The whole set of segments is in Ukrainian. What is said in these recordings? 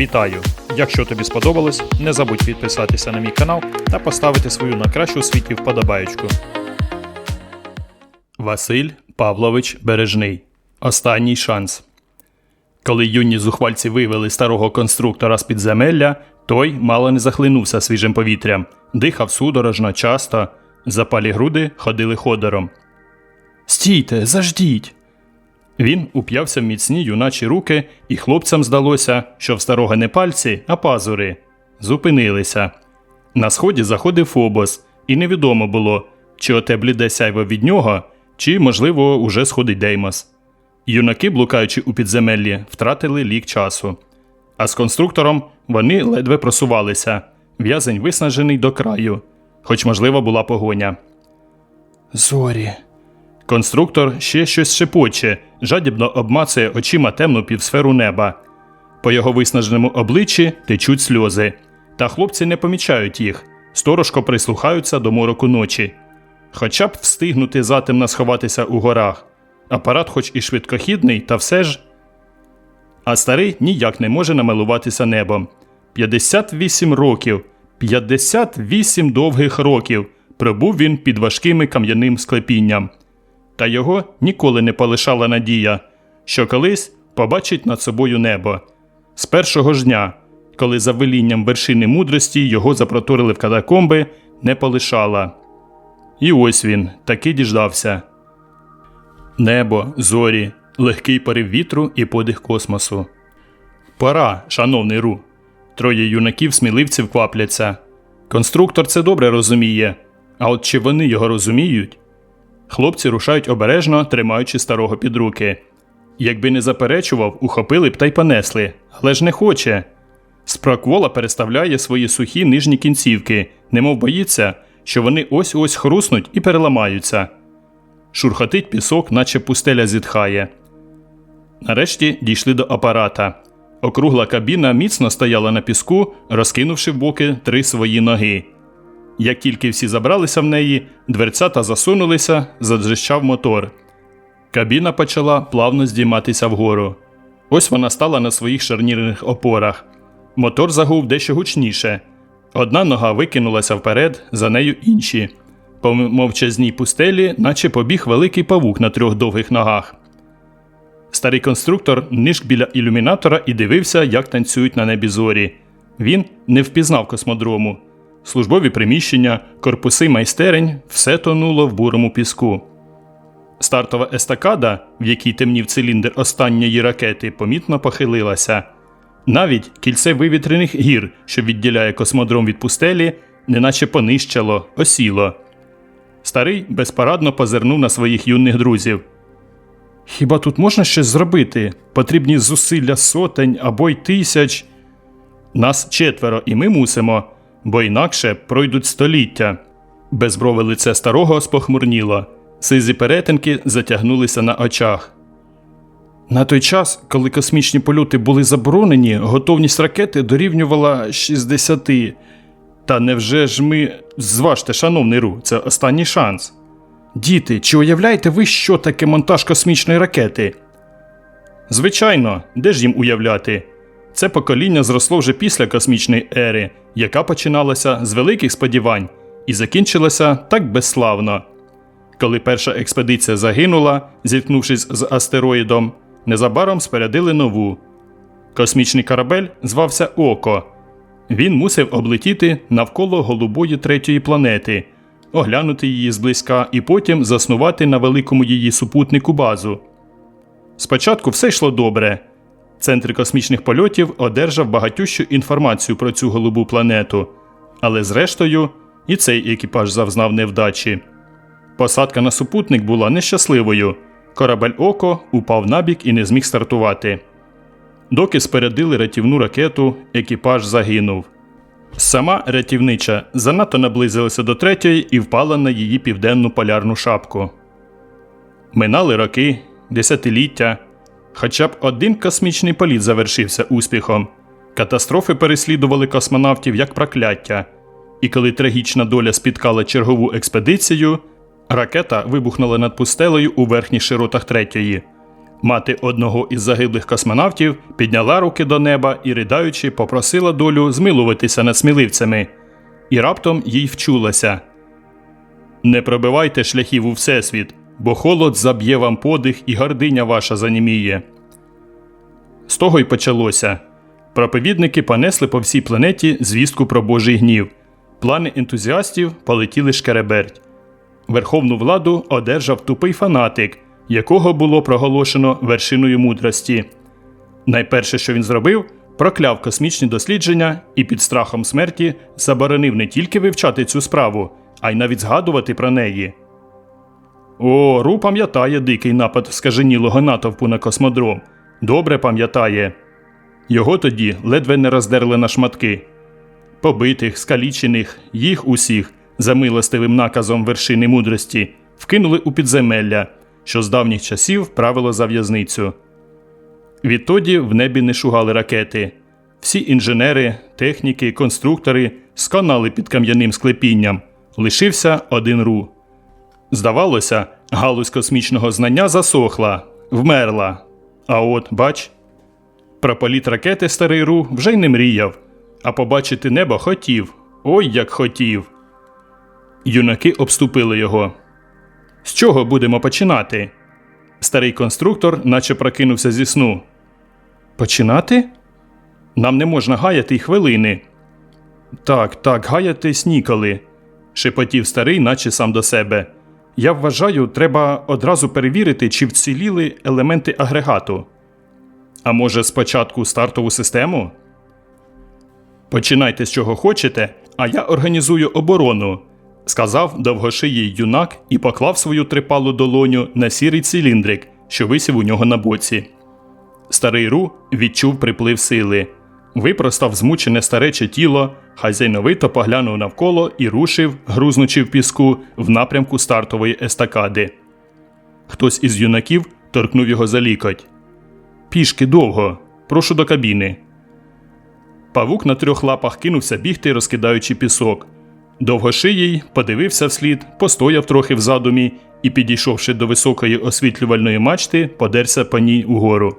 Вітаю! Якщо тобі сподобалось, не забудь підписатися на мій канал та поставити свою на кращу світі вподобаєчку. Василь Павлович Бережний. Останній шанс. Коли юні зухвальці вивели старого конструктора з підземелля, той мало не захлинувся свіжим повітрям, дихав судорожно, часто, запалі груди ходили ходором. Стійте, заждіть. Він уп'явся в міцні юначі руки, і хлопцям здалося, що в старого не пальці, а пазури. Зупинилися. На сході заходив Фобос, і невідомо було, чи оте бліде сяйво від нього, чи, можливо, уже сходить Деймос. Юнаки, блукаючи у підземеллі, втратили лік часу. А з конструктором вони ледве просувалися. В'язень виснажений до краю, хоч, можливо, була погоня. Зорі. Конструктор ще щось шепоче, жадібно обмацує очима темну півсферу неба. По його виснаженому обличчі течуть сльози, та хлопці не помічають їх, сторожко прислухаються до мороку ночі. Хоча б встигнути затемно сховатися у горах. Апарат, хоч і швидкохідний, та все ж. А старий ніяк не може намилуватися небом. 58 років, 58 довгих років пробув він під важкими кам'яним склепінням. Та його ніколи не полишала надія, що колись побачить над собою небо. З першого ж дня, коли за велінням вершини мудрості його запроторили в катакомби, не полишала. І ось він таки діждався. Небо, зорі, легкий порив вітру і подих космосу. Пора, шановний Ру. Троє юнаків сміливців квапляться. Конструктор це добре розуміє, а от чи вони його розуміють? Хлопці рушають обережно, тримаючи старого під руки. Якби не заперечував, ухопили б та й понесли, але ж не хоче. Спроквола переставляє свої сухі нижні кінцівки, немов боїться, що вони ось ось хруснуть і переламаються. Шурхотить пісок, наче пустеля зітхає. Нарешті дійшли до апарата. Округла кабіна міцно стояла на піску, розкинувши в боки три свої ноги. Як тільки всі забралися в неї, дверцята засунулися, заджищав мотор. Кабіна почала плавно здійматися вгору. Ось вона стала на своїх шарнірних опорах. Мотор загув дещо гучніше. Одна нога викинулася вперед, за нею інші. По мовчазній пустелі, наче побіг великий павук на трьох довгих ногах. Старий конструктор нишк біля ілюмінатора і дивився, як танцюють на небі зорі. Він не впізнав космодрому. Службові приміщення, корпуси майстерень все тонуло в бурому піску. Стартова естакада, в якій темнів циліндр останньої ракети, помітно похилилася. Навіть кільце вивітрених гір, що відділяє космодром від пустелі, неначе понищало, осіло. Старий безпарадно позирнув на своїх юних друзів. Хіба тут можна щось зробити? Потрібні зусилля сотень або й тисяч. Нас четверо, і ми мусимо, бо інакше пройдуть століття. Безброве лице старого спохмурніло, сизі перетинки затягнулися на очах. На той час, коли космічні польоти були заборонені, готовність ракети дорівнювала 60. Та невже ж ми. Зважте, шановний Ру, це останній шанс. Діти, чи уявляєте ви, що таке монтаж космічної ракети? Звичайно, де ж їм уявляти? Це покоління зросло вже після космічної ери, яка починалася з великих сподівань і закінчилася так безславно. Коли перша експедиція загинула, зіткнувшись з астероїдом, незабаром спорядили нову. Космічний корабель звався Око. Він мусив облетіти навколо голубої третьої планети, оглянути її зблизька і потім заснувати на великому її супутнику базу. Спочатку все йшло добре. Центр космічних польотів одержав багатющу інформацію про цю голубу планету, але зрештою і цей екіпаж завзнав невдачі. Посадка на супутник була нещасливою. Корабель Око упав набік і не зміг стартувати. Доки спередили рятівну ракету, екіпаж загинув. Сама рятівнича занадто наблизилася до третьої і впала на її південну полярну шапку. Минали роки, десятиліття. Хоча б один космічний політ завершився успіхом. Катастрофи переслідували космонавтів як прокляття. І коли трагічна доля спіткала чергову експедицію, ракета вибухнула над пустелею у верхніх широтах третьої. Мати одного із загиблих космонавтів підняла руки до неба і, riдаючи, попросила долю змилуватися над сміливцями, і раптом їй вчулася. Не пробивайте шляхів у Всесвіт, бо холод заб'є вам подих і гординя ваша заніміє. З того й почалося. Проповідники понесли по всій планеті звістку про Божий гнів. Плани ентузіастів полетіли шкереберть. Верховну владу одержав тупий фанатик, якого було проголошено вершиною мудрості. Найперше, що він зробив, прокляв космічні дослідження і під страхом смерті заборонив не тільки вивчати цю справу, а й навіть згадувати про неї. О, Ру пам'ятає дикий напад скаженілого натовпу на космодром. Добре пам'ятає. Його тоді ледве не роздерли на шматки. Побитих, скалічених, їх усіх, за милостивим наказом вершини мудрості, вкинули у підземелля, що з давніх часів правило за в'язницю. Відтоді в небі не шугали ракети. Всі інженери, техніки, конструктори сконали під кам'яним склепінням. Лишився один ру. Здавалося, галузь космічного знання засохла, вмерла. А от, бач, про політ ракети старий Ру вже й не мріяв, а побачити небо хотів. Ой, як хотів. Юнаки обступили його. З чого будемо починати? Старий конструктор наче прокинувся зі сну. Починати? Нам не можна гаяти й хвилини. Так, так, гаятись ніколи, шепотів старий, наче сам до себе. Я вважаю, треба одразу перевірити, чи вціліли елементи агрегату. А може, спочатку стартову систему? Починайте з чого хочете, а я організую оборону, сказав довгошиїй юнак і поклав свою трипалу долоню на сірий циліндрик, що висів у нього на боці. Старий Ру відчув приплив сили, випростав змучене старече тіло, хазяйновито поглянув навколо і рушив, грузнучи в піску, в напрямку стартової естакади. Хтось із юнаків торкнув його за лікоть. Пішки довго, прошу до кабіни. Павук на трьох лапах кинувся бігти, розкидаючи пісок. Довгошиїй подивився вслід, постояв трохи в задумі і, підійшовши до високої освітлювальної мачти, подерся по ній угору.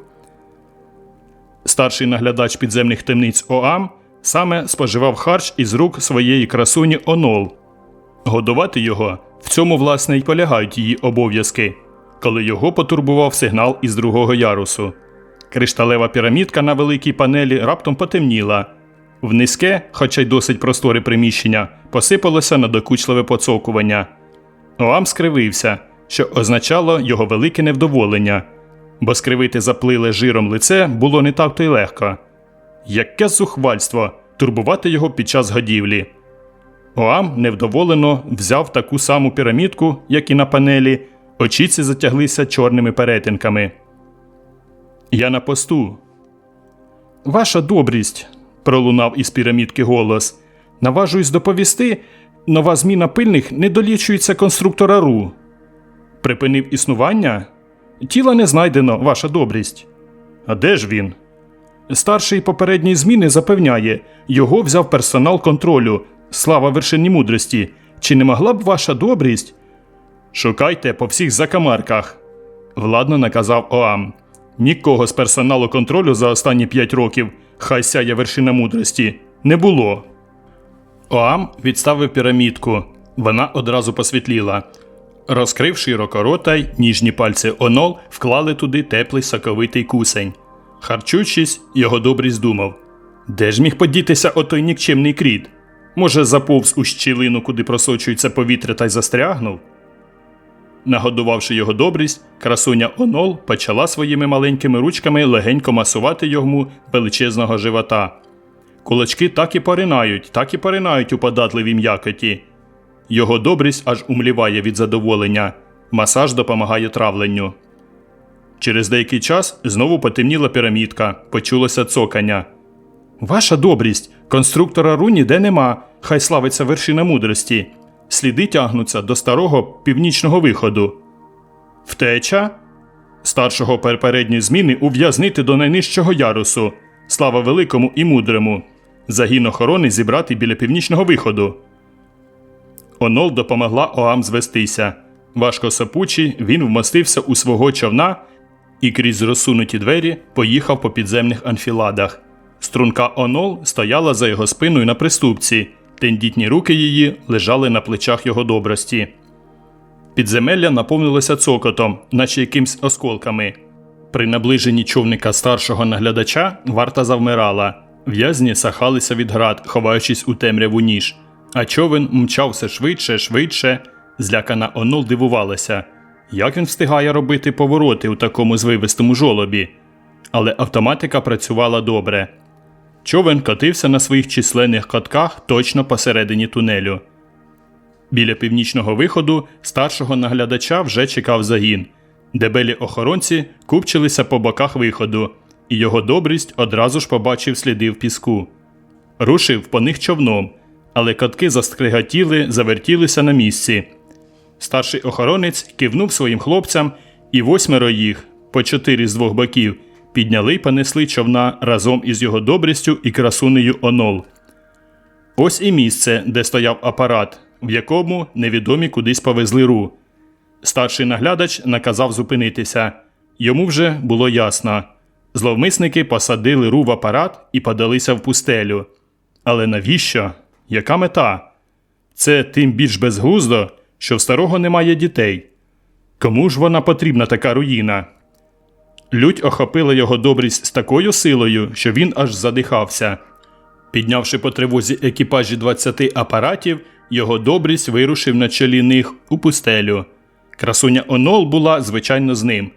Старший наглядач підземних темниць ОАМ саме споживав харч із рук своєї красуні Онол. Годувати його в цьому, власне, й полягають її обов'язки, коли його потурбував сигнал із другого ярусу. Кришталева пірамідка на великій панелі раптом потемніла. В низьке, хоча й досить просторе приміщення, посипалося надокучливе поцокування. Оам скривився, що означало його велике невдоволення, бо скривити заплиле жиром лице було не так то й легко. Яке зухвальство турбувати його під час годівлі. Оам невдоволено взяв таку саму пірамідку, як і на панелі, очіці затяглися чорними перетинками. Я на посту. Ваша добрість, пролунав із пірамідки голос. Наважуюсь доповісти, нова зміна пильних не долічується конструктора РУ. Припинив існування? Тіла не знайдено, ваша добрість. А де ж він? Старший попередньої зміни запевняє, його взяв персонал контролю. Слава вершині мудрості. Чи не могла б ваша добрість? Шукайте по всіх закамарках, владно наказав Оам. Нікого з персоналу контролю за останні п'ять років, хай сяє вершина мудрості, не було. Оам відставив пірамідку. Вона одразу посвітліла. Розкрив широко рота й ніжні пальці онол вклали туди теплий соковитий кусень. Харчучись, його добрість думав де ж міг подітися отой нікчемний кріт? Може, заповз у щілину, куди просочується повітря та й застрягнув? Нагодувавши його добрість, красуня Онол почала своїми маленькими ручками легенько масувати йому величезного живота. Кулачки так і поринають, так і поринають у податливій м'якоті. Його добрість аж умліває від задоволення. Масаж допомагає травленню. Через деякий час знову потемніла пірамідка, почулося цокання. Ваша добрість, конструктора ру ніде нема, хай славиться вершина мудрості. Сліди тягнуться до старого північного виходу. Втеча? Старшого передньої зміни ув'язнити до найнижчого ярусу. Слава великому і мудрому. Загін охорони зібрати біля північного виходу. Онол допомогла Оам звестися. Важко сопучий, він вмостився у свого човна і крізь розсунуті двері поїхав по підземних анфіладах. Струнка Онол стояла за його спиною на приступці, тендітні руки її лежали на плечах його добрості. Підземелля наповнилося цокотом, наче якимсь осколками. При наближенні човника старшого наглядача варта завмирала. В'язні сахалися від град, ховаючись у темряву ніж, а човен мчав все швидше, швидше. Злякана Онол дивувалася, як він встигає робити повороти у такому звивистому жолобі. Але автоматика працювала добре. Човен катився на своїх численних катках точно посередині тунелю. Біля північного виходу старшого наглядача вже чекав загін. Дебелі охоронці купчилися по боках виходу, і його добрість одразу ж побачив сліди в піску. Рушив по них човном, але катки застригатіли, завертілися на місці. Старший охоронець кивнув своїм хлопцям, і восьмеро їх, по чотири з двох боків, підняли й понесли човна разом із його добрістю і красунею Онол. Ось і місце, де стояв апарат, в якому невідомі кудись повезли ру. Старший наглядач наказав зупинитися. Йому вже було ясно. Зловмисники посадили ру в апарат і подалися в пустелю. Але навіщо? Яка мета? Це тим більш безглуздо, що в старого немає дітей. Кому ж вона потрібна така руїна? Лють охопила його добрість з такою силою, що він аж задихався. Піднявши по тривозі екіпажі 20 апаратів, його добрість вирушив на чолі них у пустелю. Красуня Онол була, звичайно, з ним,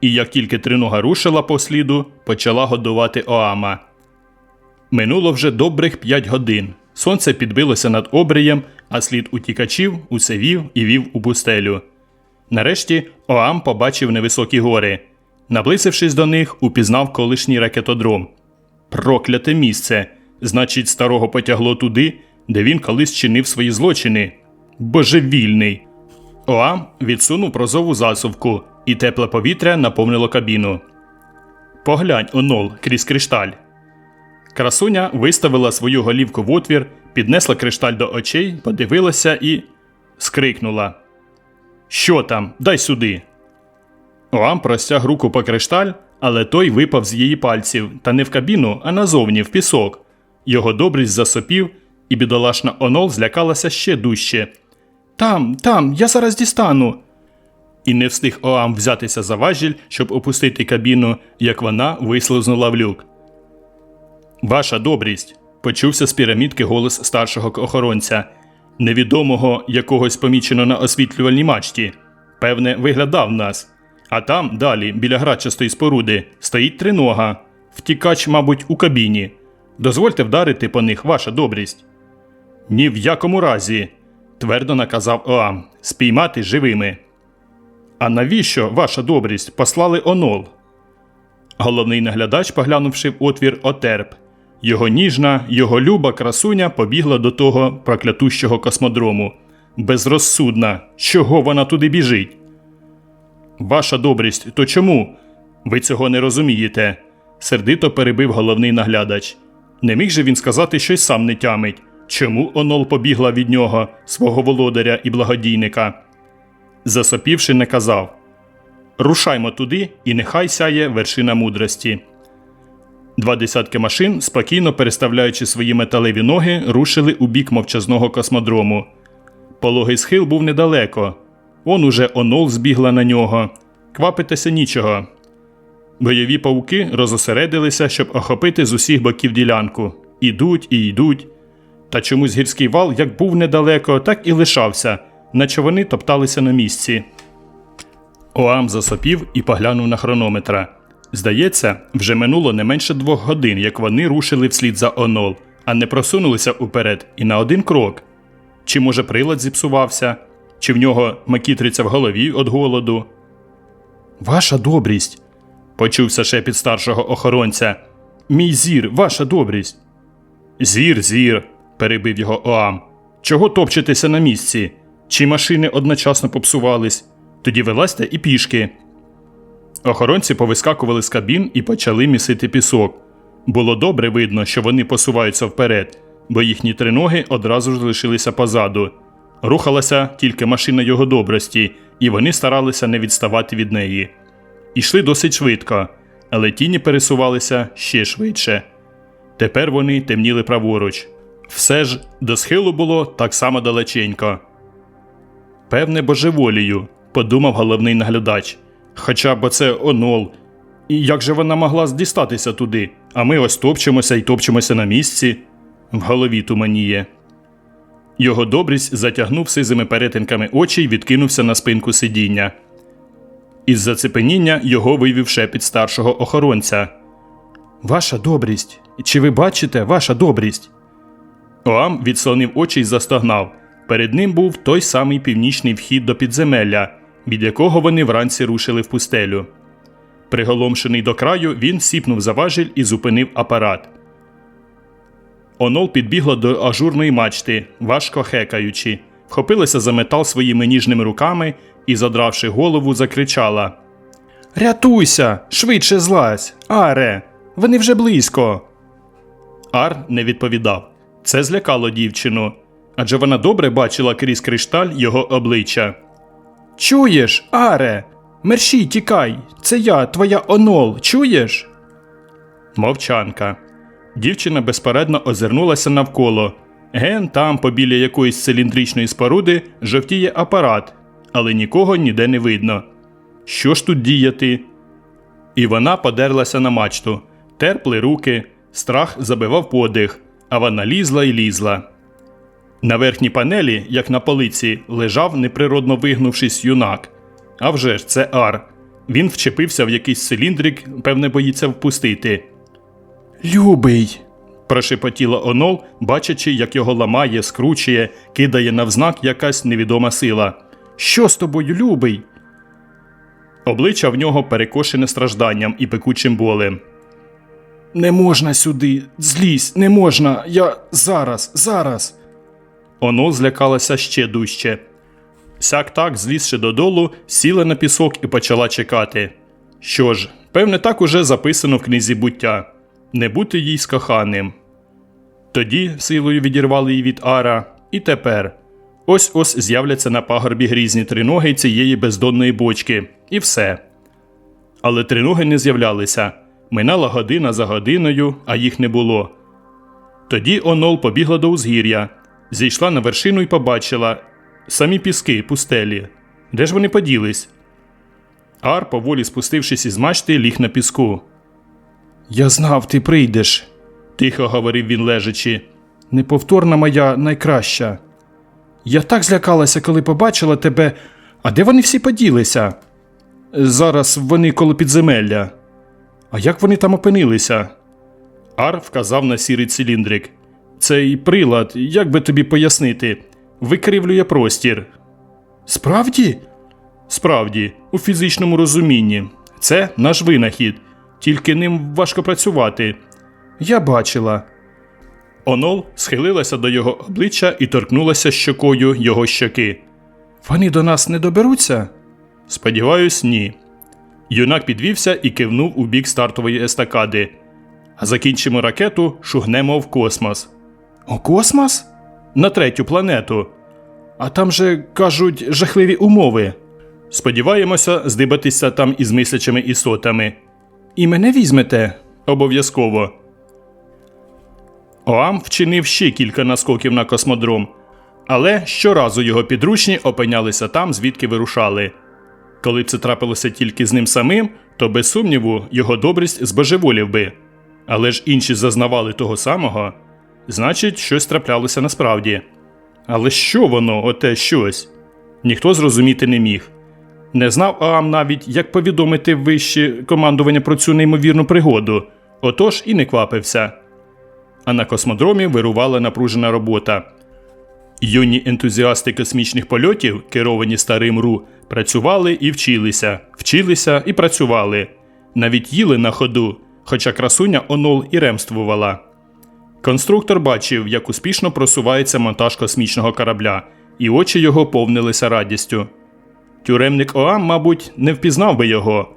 і як тільки тринога рушила по сліду, почала годувати Оама. Минуло вже добрих п'ять годин. Сонце підбилося над обрієм, а слід утікачів усе вів і вів у пустелю. Нарешті Оам побачив невисокі гори. Наблизившись до них, упізнав колишній ракетодром. Прокляте місце! Значить, старого потягло туди, де він колись чинив свої злочини. Божевільний. Оам відсунув прозову засувку, і тепле повітря наповнило кабіну. Поглянь, онол, крізь кришталь. Красуня виставила свою голівку в отвір, піднесла кришталь до очей, подивилася і. скрикнула: Що там? Дай сюди. Оам простяг руку по кришталь, але той випав з її пальців, та не в кабіну, а назовні, в пісок. Його добрість засопів, і бідолашна Онол злякалася ще дужче. Там, там, я зараз дістану. І не встиг Оам взятися за важіль, щоб опустити кабіну, як вона вислизнула в люк. Ваша добрість. почувся з пірамідки голос старшого охоронця, невідомого якогось помічено на освітлювальній мачті. Певне, виглядав нас. А там, далі, біля грачастої споруди, стоїть тринога. Втікач, мабуть, у кабіні. Дозвольте вдарити по них, ваша добрість. Ні в якому разі, твердо наказав Оам, спіймати живими. А навіщо, ваша добрість, послали онол? Головний наглядач, поглянувши в отвір, отерп. Його ніжна, його люба красуня побігла до того проклятущого космодрому. Безрозсудна, чого вона туди біжить? Ваша добрість, то чому? Ви цього не розумієте, сердито перебив головний наглядач. Не міг же він сказати, що й сам не тямить, чому онол побігла від нього, свого володаря і благодійника. Засопівши, наказав Рушаймо туди, і нехай сяє вершина мудрості. Два десятки машин, спокійно переставляючи свої металеві ноги, рушили у бік мовчазного космодрому. Пологий схил був недалеко. Он уже онол збігла на нього. Квапитися нічого. Бойові павуки розосередилися, щоб охопити з усіх боків ділянку. Ідуть і йдуть. Та чомусь гірський вал як був недалеко, так і лишався, наче вони топталися на місці. Оам засопів і поглянув на хронометра. Здається, вже минуло не менше двох годин, як вони рушили вслід за онол, а не просунулися уперед і на один крок. Чи, може, прилад зіпсувався, чи в нього макітриця в голові від голоду. Ваша добрість. почувся шепіт старшого охоронця. Мій зір, ваша добрість. Зір, зір, перебив його Оам. Чого топчетеся на місці? Чи машини одночасно попсувались? Тоді вилазьте і пішки. Охоронці повискакували з кабін і почали місити пісок. Було добре видно, що вони посуваються вперед, бо їхні триноги одразу ж лишилися позаду. Рухалася тільки машина його добрості, і вони старалися не відставати від неї. Ішли досить швидко, але тіні пересувалися ще швидше. Тепер вони темніли праворуч. Все ж до схилу було так само далеченько. Певне, божеволію, подумав головний наглядач. Хоча б це онол. І як же вона могла дістатися туди? А ми ось топчемося і топчемося на місці. В голові туманіє. Його добрість затягнув сизими перетинками очі й відкинувся на спинку сидіння. Із зацепеніння його вивів шепіт старшого охоронця. Ваша добрість. Чи ви бачите ваша добрість? Оам відслонив очі й застогнав. Перед ним був той самий північний вхід до підземелля, від якого вони вранці рушили в пустелю. Приголомшений до краю, він сіпнув за важіль і зупинив апарат. Онол підбігла до ажурної мачти, важко хекаючи, вхопилася за метал своїми ніжними руками і, задравши голову, закричала: Рятуйся! Швидше злазь! Аре! Вони вже близько. Ар не відповідав. Це злякало дівчину, адже вона добре бачила крізь кришталь його обличчя. Чуєш, Аре? Мерщій, тікай! Це я, твоя онол, чуєш? Мовчанка. Дівчина безпередно озирнулася навколо. Ген там, побіля якоїсь циліндричної споруди, жовтіє апарат, але нікого ніде не видно. Що ж тут діяти? І вона подерлася на мачту, терпли руки, страх забивав подих, а вона лізла і лізла. На верхній панелі, як на полиці, лежав неприродно вигнувшись юнак. А вже ж це Ар. Він вчепився в якийсь циліндрик, певне, боїться впустити. Любий. прошепотіла Онол, бачачи, як його ламає, скручує, кидає навзнак якась невідома сила. Що з тобою, любий? Обличчя в нього перекошене стражданням і пекучим болем. Не можна сюди, злізь, не можна. Я зараз, зараз. Онол злякалася ще дужче. Сяк так, злізши додолу, сіла на пісок і почала чекати. Що ж, певне, так уже записано в книзі буття не бути їй з коханим. Тоді силою відірвали її від Ара, і тепер. Ось ось з'являться на пагорбі грізні триноги цієї бездонної бочки, і все. Але триноги не з'являлися. Минала година за годиною, а їх не було. Тоді Онол побігла до узгір'я, зійшла на вершину і побачила самі піски, пустелі. Де ж вони поділись? Ар, поволі спустившись із мачти, ліг на піску. Я знав, ти прийдеш, тихо говорив він лежачи. Неповторна моя найкраща. Я так злякалася, коли побачила тебе. А де вони всі поділися? Зараз вони коло підземелля. А як вони там опинилися? Ар вказав на сірий циліндрик. Цей прилад, як би тобі пояснити, викривлює простір. Справді? Справді, у фізичному розумінні. Це наш винахід, тільки ним важко працювати. Я бачила. Онол схилилася до його обличчя і торкнулася щокою його щоки. Вони до нас не доберуться? Сподіваюсь, ні. Юнак підвівся і кивнув у бік стартової естакади. А закінчимо ракету, шугнемо в космос. У космос? На третю планету. А там же, кажуть, жахливі умови. Сподіваємося здибатися там із мислячими істотами. І мене візьмете? Обов'язково. Оам вчинив ще кілька наскоків на космодром, але щоразу його підручні опинялися там, звідки вирушали. Коли б це трапилося тільки з ним самим, то без сумніву його добрість збожеволів би. Але ж інші зазнавали того самого, значить, щось траплялося насправді. Але що воно, оте щось? Ніхто зрозуміти не міг. Не знав Аам навіть, як повідомити вище командування про цю неймовірну пригоду, отож і не квапився. А на космодромі вирувала напружена робота. Юні ентузіасти космічних польотів, керовані старим Ру, працювали і вчилися, вчилися і працювали, навіть їли на ходу, хоча красуня онол і ремствувала. Конструктор бачив, як успішно просувається монтаж космічного корабля, і очі його повнилися радістю. Тюремник Оам, мабуть, не впізнав би його.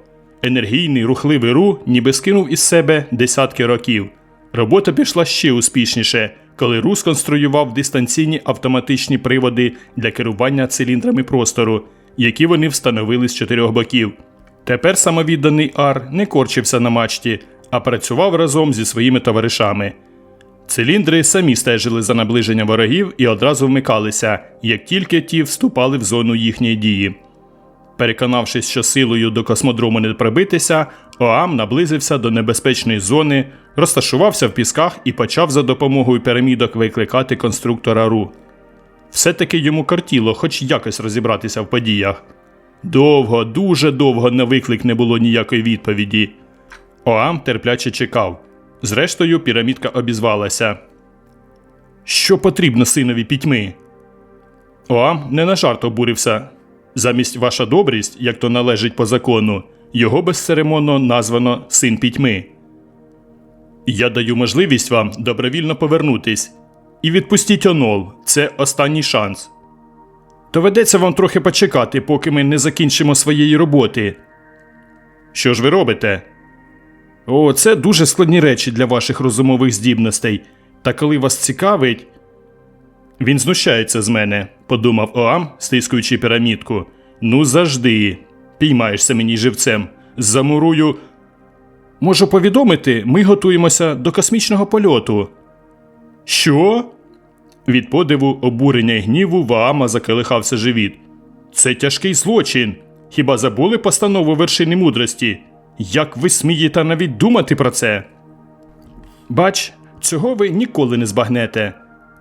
Енергійний, рухливий Ру ніби скинув із себе десятки років. Робота пішла ще успішніше, коли Ру сконструював дистанційні автоматичні приводи для керування циліндрами простору, які вони встановили з чотирьох боків. Тепер самовідданий Ар не корчився на мачті, а працював разом зі своїми товаришами. Циліндри самі стежили за наближенням ворогів і одразу вмикалися, як тільки ті вступали в зону їхньої дії. Переконавшись, що силою до космодрому не пробитися, Оам наблизився до небезпечної зони, розташувався в пісках і почав за допомогою пірамідок викликати конструктора Ру. Все-таки йому картіло хоч якось розібратися в подіях. Довго, дуже довго на виклик не було ніякої відповіді. Оам терпляче чекав. Зрештою, пірамідка обізвалася. Що потрібно синові пітьми? Оам не на жарт обурився. Замість ваша добрість, як то належить по закону, його безцеремонно названо син пітьми. Я даю можливість вам добровільно повернутись. І відпустіть онол, це останній шанс. Доведеться вам трохи почекати, поки ми не закінчимо своєї роботи. Що ж ви робите? О, це дуже складні речі для ваших розумових здібностей. Та коли вас цікавить. Він знущається з мене, подумав Оам, стискуючи пірамідку. Ну завжди. Піймаєшся мені живцем. Замурую. Можу повідомити, ми готуємося до космічного польоту. Що? Від подиву, обурення й гніву в Аама заколихався живіт. Це тяжкий злочин. Хіба забули постанову вершини мудрості? Як ви смієте навіть думати про це? Бач, цього ви ніколи не збагнете.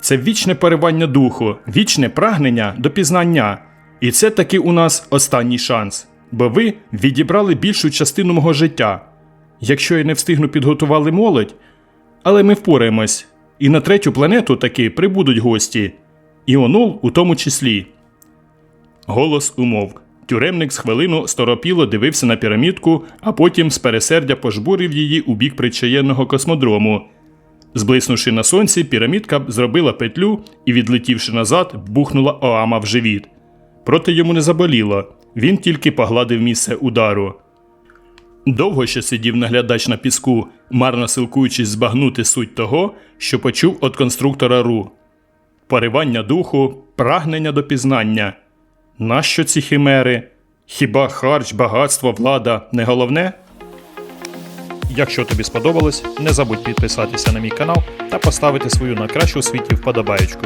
Це вічне поривання духу, вічне прагнення до пізнання. І це таки у нас останній шанс, бо ви відібрали більшу частину мого життя. Якщо я не встигну підготували молодь, але ми впораємось, і на третю планету таки прибудуть гості, і онол у тому числі. Голос умовк. Тюремник з хвилину сторопіло дивився на пірамідку, а потім з пересердя пожбурив її у бік причаєнного космодрому. Зблиснувши на сонці, пірамідка зробила петлю і, відлетівши назад, бухнула Оама в живіт. Проте йому не заболіло, він тільки погладив місце удару. Довго ще сидів наглядач на піску, марно силкуючись збагнути суть того, що почув від конструктора Ру. Поривання духу, прагнення до пізнання. Нащо ці химери? Хіба харч, багатство, влада не головне? Якщо тобі сподобалось, не забудь підписатися на мій канал та поставити свою на кращу світі вподобаєчку.